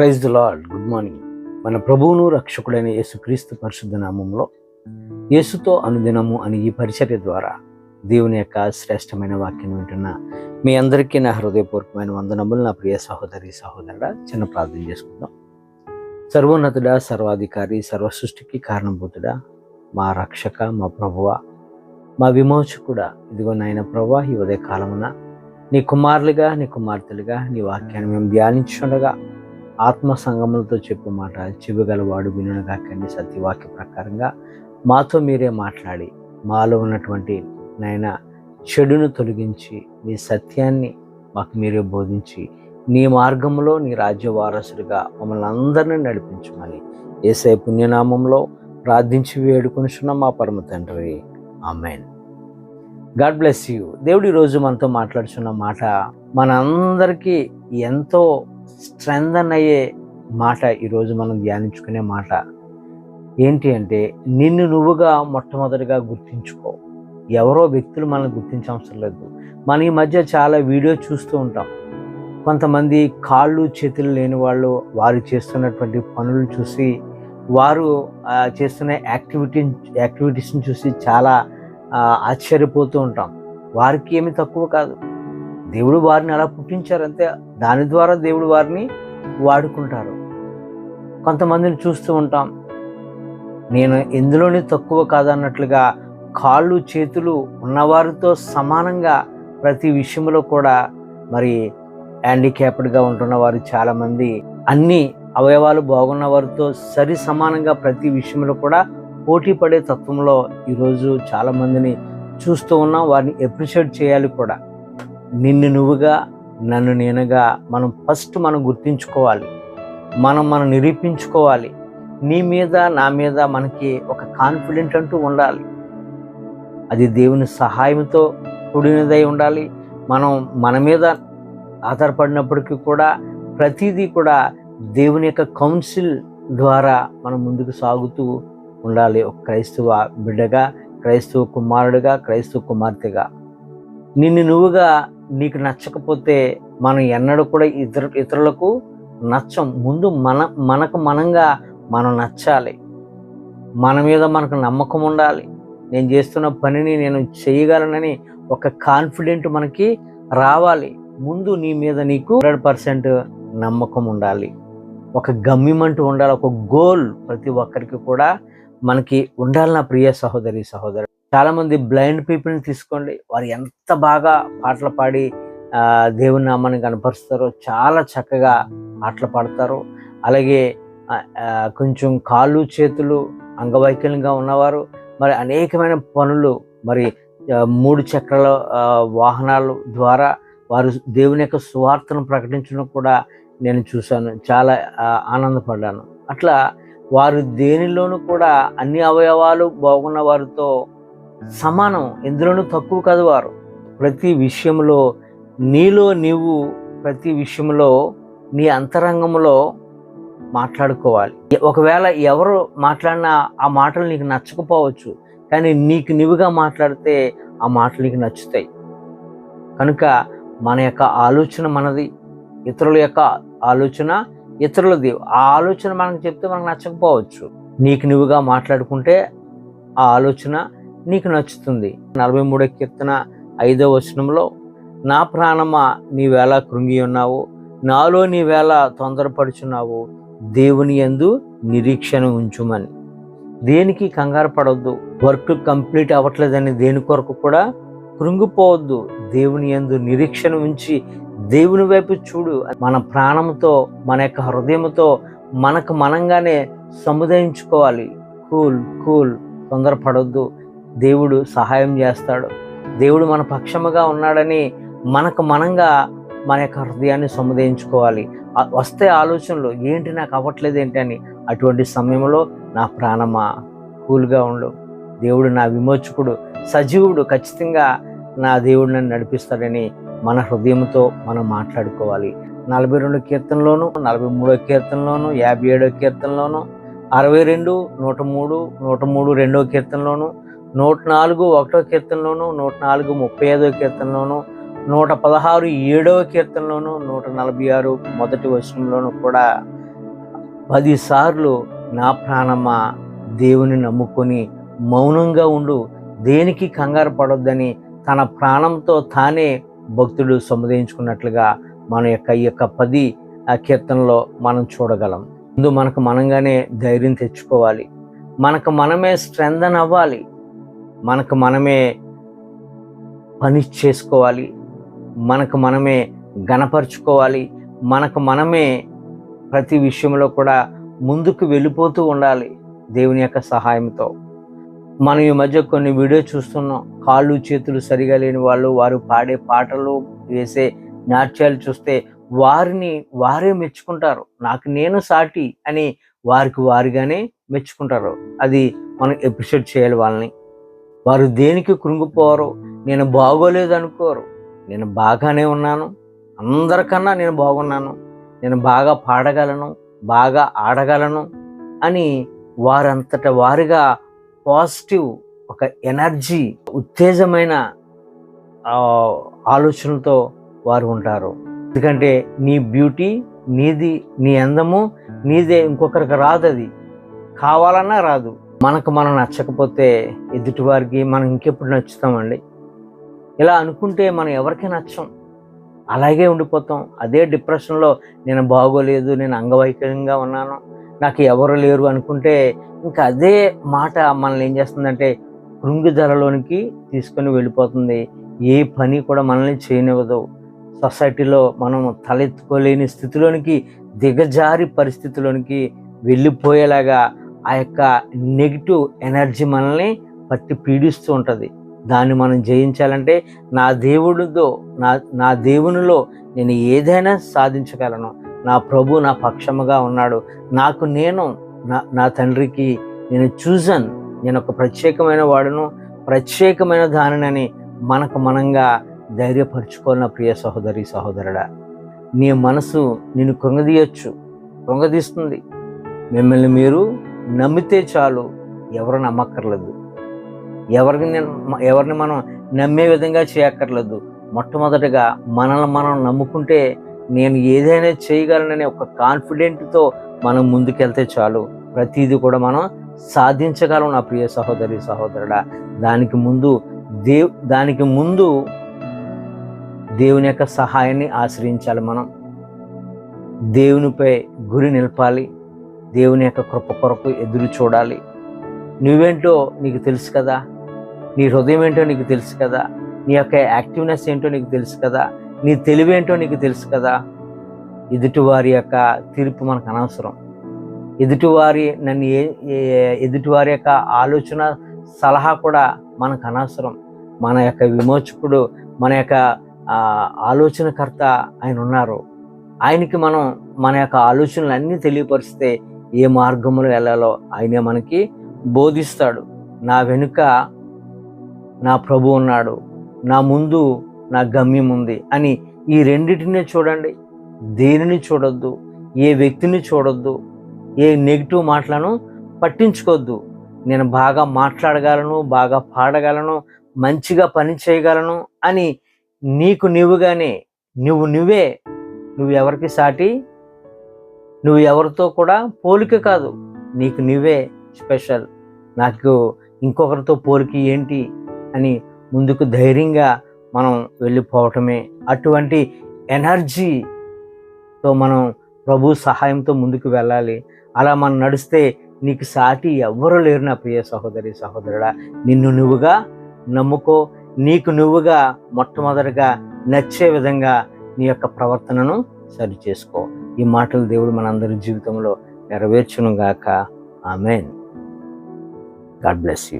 Praise the lord good morning మన ప్రభువును రక్షకుడైన యేసుక్రీస్తు పరిశుద్ధ నామంలో యేసుతో అనుదినము అని ఈ పరిచర్య ద్వారా దేవుని యొక్క శ్రేష్టమైన వాక్యం వింటున్న మీ అందరికీ నా హృదయపూర్వకమైన వందనములు. నా ప్రియ సహోదరి సహోదరుడా చిన్న ప్రార్థన చేసుకుందాం. సర్వోన్నతుడా సర్వాధికారి సర్వ సృష్టికి కారణభూతుడా మా రక్షక మా ప్రభువ మా విమోచకుడా ఇదిగో నాయన ప్రభా ఈ ఉదయ కాలమున నీ కుమారులుగా నీ కుమార్తెలుగా నీ వాక్యాన్ని మేము ధ్యానించుండగా ఆత్మ సంగములతో చెప్పు మాట. చెవిగలవాడు వినుగాకండి సత్యవాక్య ప్రకారంగా. మాతో మీరే మాట్లాడి మాలో ఉన్నటువంటి నాయన చెడును తొలగించి నీ సత్యాన్ని మాకు మీరే బోధించి నీ మార్గంలో నీ రాజ్య వారసుడిగా మమ్మల్ని అందరినీ నడిపించమని ఏసై పుణ్యనామంలో ప్రార్థించి వేడుకొనిచున్న మా పరమ తండ్రి. ఆమెన్. God bless you. దేవుడు ఈరోజు మనతో మాట్లాడుచున్న మాట మనందరికీ ఎంతో స్ట్రెంథన్ అయ్యే మాట ఈరోజు మనం ధ్యానించుకునే మాట ఏంటి అంటే నిన్ను నువ్వుగా మొట్టమొదటిగా గుర్తించుకో. ఎవరో వ్యక్తులు మనల్ని గుర్తించవసరం లేదు. మన ఈ మధ్య చాలా వీడియో చూస్తూ ఉంటాం. కొంతమంది కాళ్ళు చేతులు లేని వాళ్ళు వారు చేస్తున్నటువంటి పనులు చూసి వారు చేస్తున్న యాక్టివిటీ యాక్టివిటీస్ని చూసి చాలా ఆశ్చర్యపోతూ ఉంటాం. వారికి ఏమి తక్కువ కాదు. దేవుడు వారిని అలా పుట్టించారంటే దాని ద్వారా దేవుడు వారిని వాడుకుంటారు. కొంతమందిని చూస్తూ ఉంటాం. నేను ఎందులోని తక్కువ కాదన్నట్లుగా కాళ్ళు చేతులు ఉన్నవారితో సమానంగా ప్రతి విషయంలో కూడా మరి హ్యాండిక్యాప్డ్గా ఉంటున్న వారు చాలామంది అన్ని అవయవాలు బాగున్న వారితో సరి సమానంగా ప్రతి విషయంలో కూడా పోటీ పడే తత్వంలో ఈరోజు చాలామందిని చూస్తూ ఉన్నాం. వారిని ఎప్రిషియేట్ చేయాలి కూడా. నిన్ను నువ్వుగా నన్ను నేనుగా మనం ఫస్ట్ మనం గుర్తించుకోవాలి. మనం మనం నిరూపించుకోవాలి. నీ మీద నా మీద మనకి ఒక కాన్ఫిడెంట్ అంటూ ఉండాలి. అది దేవుని సహాయంతో కూడినదై ఉండాలి. మనం మన మీద ఆధారపడినప్పటికీ కూడా ప్రతిదీ కూడా దేవుని యొక్క కౌన్సిల్ ద్వారా మనం ముందుకు సాగుతూ ఉండాలి. ఒక క్రైస్తవ బిడ్డగా క్రైస్తవ కుమారుడిగా క్రైస్తవ కుమార్తెగా. నిన్ను నువ్వుగా నీకు నచ్చకపోతే మనం ఎన్నడూ కూడా ఇతరు ఇతరులకు నచ్చం. ముందు మన మనకు మనంగా మనం నచ్చాలి. మన మీద మనకు నమ్మకం ఉండాలి. నేను చేస్తున్న పనిని నేను చేయగలనని ఒక కాన్ఫిడెంట్ మనకి రావాలి. ముందు నీ మీద నీకు హండ్రెడ్ పర్సెంట్ నమ్మకం ఉండాలి. ఒక గమ్యం అంటూ ఉండాలి. ఒక గోల్ ప్రతి ఒక్కరికి కూడా మనకి ఉండాలి నా ప్రియ సహోదరి సహోదరు చాలామంది బ్లైండ్ పీపుల్ని తీసుకోండి. వారు ఎంత బాగా పాటలు పాడి దేవుని నామాన్ని కనపరుస్తారో చాలా చక్కగా పాటలు పాడతారు. అలాగే కొంచెం కాళ్ళు చేతులు అంగవైకల్యంగా ఉన్నవారు మరి అనేకమైన పనులు మరి మూడు చక్రాల వాహనాలు ద్వారా వారు దేవుని యొక్క సువార్తను ప్రకటించడం కూడా నేను చూశాను. చాలా ఆనందపడ్డాను. అట్లా వారు దేనిలోనూ కూడా అన్ని అవయవాలు బాగున్న వారితో సమానం. ఎందులోనూ తక్కువ కాదు వారు. ప్రతి విషయంలో నీలో నీవు ప్రతి విషయంలో నీ అంతరంగంలో మాట్లాడుకోవాలి. ఒకవేళ ఎవరు మాట్లాడినా ఆ మాటలు నీకు నచ్చకపోవచ్చు. కానీ నీకు నీవుగా మాట్లాడితే ఆ మాటలు నీకు నచ్చుతాయి. కనుక మన యొక్క ఆలోచన మనది. ఇతరుల యొక్క ఆలోచన ఇతరులది. ఆ ఆలోచన మనకు చెప్తే మనకు నచ్చకపోవచ్చు. నీకు నువ్వుగా మాట్లాడుకుంటే ఆ ఆలోచన నీకు నచ్చుతుంది. నలభై మూడో కీర్తన ఐదో వచనంలో నా ప్రాణమా నీవేళ కృంగి ఉన్నావు నాలో నీవేళ తొందరపడుచున్నావు దేవుని యందు నిరీక్షణ ఉంచుమని. దేనికి కంగారు పడవద్దు వర్క్ కంప్లీట్ అవ్వట్లేదని దేని కొరకు కూడా కృంగిపోవద్దు దేవుని యందు నిరీక్షణ ఉంచి దేవుని వైపు చూడు. మన ప్రాణంతో మన యొక్క హృదయంతో మనకు మనంగానే సముదాయించుకోవాలి. Cool cool తొందరపడొద్దు. దేవుడు సహాయం చేస్తాడు. దేవుడు మన పక్షముగా ఉన్నాడని మనకు మనంగా మన యొక్క హృదయాన్ని సముదాయించుకోవాలి. వస్తే ఆలోచనలు ఏంటి నాకు అవ్వట్లేదు ఏంటి అని? అటువంటి సమయంలో నా ప్రాణమా? కూల్గా ఉండు. దేవుడు నా విమోచకుడు సజీవుడు ఖచ్చితంగా నా దేవుడు నన్ను నడిపిస్తాడని మన హృదయంతో మనం మాట్లాడుకోవాలి. నలభై రెండు కీర్తనలోను నలభై మూడో కీర్తనలోను యాభై ఏడో కీర్తనలోను అరవై రెండు నూట మూడు నూట మూడు రెండో కీర్తనలోను నూట నాలుగు ఒకటో కీర్తనలోను నూట నాలుగు ముప్పై ఐదో కీర్తనలోను నూట పదహారు ఏడవ కీర్తనలోను నూట నలభై ఆరు మొదటి వచనంలోను కూడా పదిసార్లు నా ప్రాణమా దేవుని నమ్ముకొని మౌనంగా ఉండు. దేనికి కంగారు పడొద్దని తన ప్రాణంతో తానే భక్తుడు సముదాయించుకున్నట్లుగా మన యొక్క ఈ యొక్క పది ఆ కీర్తనలో మనం చూడగలం. ముందు మనకు మనంగానే ధైర్యం తెచ్చుకోవాలి. మనకు మనమే స్ట్రెంథన్ అవ్వాలి. మనకు మనమే పని చేసుకోవాలి. మనకు మనమే గణపరుచుకోవాలి. మనకు మనమే ప్రతి విషయంలో కూడా ముందుకు వెళ్ళిపోతూ ఉండాలి దేవుని యొక్క సహాయంతో. మనం ఈ మధ్య కొన్ని వీడియో చూస్తున్నాం. కాళ్ళు చేతులు సరిగా లేని వాళ్ళు వారు పాడే పాటలు వేసే నాట్యాలు చూస్తే వారిని వారే మెచ్చుకుంటారు. నాకు నేను సాటి అని వారికి వారిగానే మెచ్చుకుంటారు. అది మనం ఎపిసోడ్ చేయాలి వాళ్ళని. వారు దేనికి కృంగిపోరు? నేను బాగోలేదు అనుకోరు నేను బాగానే ఉన్నాను. అందరికన్నా నేను బాగున్నాను. నేను బాగా పాడగలను బాగా ఆడగలను అని వారంతట వారిగా పాజిటివ్ ఒక ఎనర్జీ ఉత్తేజమైన ఆలోచనతో వారు ఉంటారు. ఎందుకంటే నీ బ్యూటీ నీది నీ అందము నీదే ఇంకొకరికి రాదు అది కావాలన్నా రాదు. మనకు మనం నచ్చకపోతే ఎదుటివారికి మనం ఇంకెప్పుడు నచ్చుతామండి? ఇలా అనుకుంటే మనం ఎవరికి నచ్చం? అలాగే ఉండిపోతాం. అదే డిప్రెషన్లో నేను బాగోలేదు నేను అంగవైకల్యంగా ఉన్నాను నాకు ఎవరు లేరు అనుకుంటే ఇంకా అదే మాట మనల్ని ఏం చేస్తుందంటే కృంగిధరలోనికి తీసుకొని వెళ్ళిపోతుంది. ఏ పని కూడా మనల్ని చేయనివ్వదు. సొసైటీలో మనం తలెత్తుకోలేని స్థితిలోనికి దిగజారి పరిస్థితిలోనికి వెళ్ళిపోయేలాగా ఆ యొక్క నెగిటివ్ ఎనర్జీ మనల్ని పట్టి పీడిస్తూ ఉంటుంది. దాన్ని మనం జయించాలంటే నా దేవుడితో నా నా దేవునిలో నేను ఏదైనా సాధించగలను. నా ప్రభు నా పక్షముగా ఉన్నాడు. నాకు నేను నా నా తండ్రికి నేను చూసాను నేను ఒక ప్రత్యేకమైన వాడును. ప్రత్యేకమైన దానినని మనకు మనంగా ధైర్యపరచుకోవాలన్న ప్రియ సహోదరి సహోదరుడా నీ మనసు నిన్ను కృంగదీయచ్చు. కృంగదీస్తుంది. మిమ్మల్ని మీరు నమ్మితే చాలు ఎవరు నమ్మక్కర్లేదు. ఎవరిని నేను- ఎవరిని మనం నమ్మే విధంగా చేయక్కర్లేదు. మొట్టమొదటిగా మనల్ని మనం నమ్ముకుంటే నేను ఏదైనా చేయగలననే ఒక కాన్ఫిడెంట్తో మనం ముందుకెళ్తే చాలు. ప్రతిదీ కూడా మనం సాధించగలం నా ప్రియ సహోదరి సహోదరుడా. దానికి ముందు దేవ్ దానికి ముందు దేవుని యొక్క సహాయాన్ని ఆశ్రయించాలి మనం. దేవునిపై గురి నిలపాలి. దేవుని యొక్క కృప కొరకు ఎదురు చూడాలి. నువ్వేంటో నీకు తెలుసు కదా. నీ హృదయం ఏంటో నీకు తెలుసు కదా. నీ యొక్క యాక్టివ్నెస్ ఏంటో నీకు తెలుసు కదా. నీ తెలివేంటో నీకు తెలుసు కదా. ఎదుటివారి యొక్క తీర్పు మనకు అనవసరం. ఎదుటివారి నన్ను ఏ ఎదుటివారి యొక్క ఆలోచన సలహా కూడా మనకు అనవసరం. మన యొక్క విమోచకుడు మన యొక్క ఆలోచనకర్త ఆయన ఉన్నారు. ఆయనకి మనం మన యొక్క ఆలోచనలు అన్నీ తెలియపరిస్తే ఏ మార్గంలో వెళ్ళాలో ఆయనే మనకి బోధిస్తాడు. నా వెనుక నా ప్రభు ఉన్నాడు. నా ముందు నా గమ్యం ఉంది అని ఈ రెండింటినే చూడండి. దేనిని చూడొద్దు? ఏ వ్యక్తిని చూడొద్దు? ఏ నెగిటివ్ మాటలను పట్టించుకోవద్దు నేను బాగా మాట్లాడగలను బాగా పాడగలను మంచిగా పని చేయగలను అని నీకు నీవుగానే నువ్వు నువ్వే నువ్వు ఎవరికి సాటి నువ్వు ఎవరితో కూడా పోలిక కాదు. నీకు నువ్వే స్పెషల్. నాకు ఇంకొకరితో పోలిక ఏంటి అని ముందుకు ధైర్యంగా మనం వెళ్ళిపోవటమే. అటువంటి ఎనర్జీతో మనం ప్రభు సహాయంతో ముందుకు వెళ్ళాలి. అలా మనం నడిస్తే నీకు సాటి ఎవ్వరు లేరు నా ప్రియ సహోదరి సహోదరుడా. నిన్ను నువ్వుగా నమ్ముకో. నీకు నువ్వుగా మొట్టమొదటిగా నచ్చే విధంగా నీ యొక్క ప్రవర్తనను సరి చేసుకో. ఈ మాటలు దేవుడు మనందరి జీవితంలో నెరవేర్చును గాక ఆమెన్. God bless you.